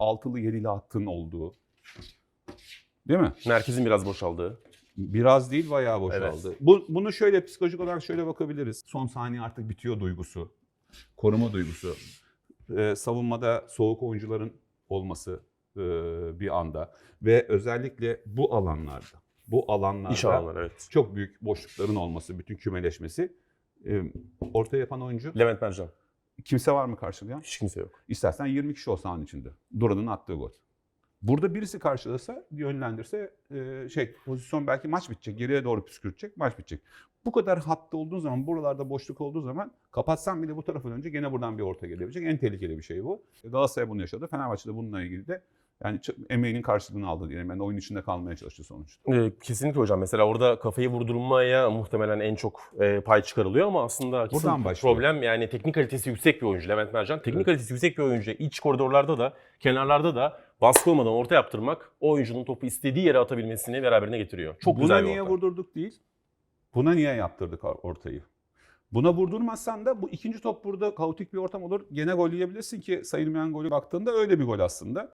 altılı yedili hattın olduğu. Değil mi? Merkezin biraz boşaldığı. Biraz değil bayağı boşaldı. Evet. Bu, bunu şöyle psikolojik olarak şöyle bakabiliriz. Son saniye artık bitiyor duygusu. Koruma duygusu. Ee, savunmada soğuk oyuncuların olması e, bir anda. Ve özellikle bu alanlarda. Bu alanlarda İş alanları evet. çok büyük boşlukların olması, bütün kümeleşmesi. E, orta yapan oyuncu Levent Mercan. Kimse var mı karşılayan? Hiç kimse yok. İstersen 20 kişi olsa sahanın içinde. Duran'ın attığı gol. Burada birisi karşılasa, yönlendirse e, şey pozisyon belki maç bitecek. Geriye doğru püskürtecek, maç bitecek. Bu kadar hatta olduğu zaman, buralarda boşluk olduğu zaman kapatsan bile bu tarafa dönünce gene buradan bir orta gelebilecek. En tehlikeli bir şey bu. Galatasaray bunu yaşadı. Fenerbahçe de bununla ilgili de yani emeğinin karşılığını aldı diyelim. Yani oyun içinde kalmaya çalıştı sonuçta. Ee, kesinlikle hocam. Mesela orada kafayı vurdurulmaya muhtemelen en çok e, pay çıkarılıyor ama aslında Buradan başlıyor. problem yani teknik kalitesi yüksek bir oyuncu Levent Mercan. Teknik kalitesi yüksek bir oyuncu iç koridorlarda da kenarlarda da baskı olmadan orta yaptırmak o oyuncunun topu istediği yere atabilmesini beraberine getiriyor. Çok Buna güzel bir niye orta. vurdurduk değil? Buna niye yaptırdık or- ortayı? Buna vurdurmazsan da bu ikinci top burada kaotik bir ortam olur. Gene gol yiyebilirsin ki sayılmayan golü baktığında öyle bir gol aslında.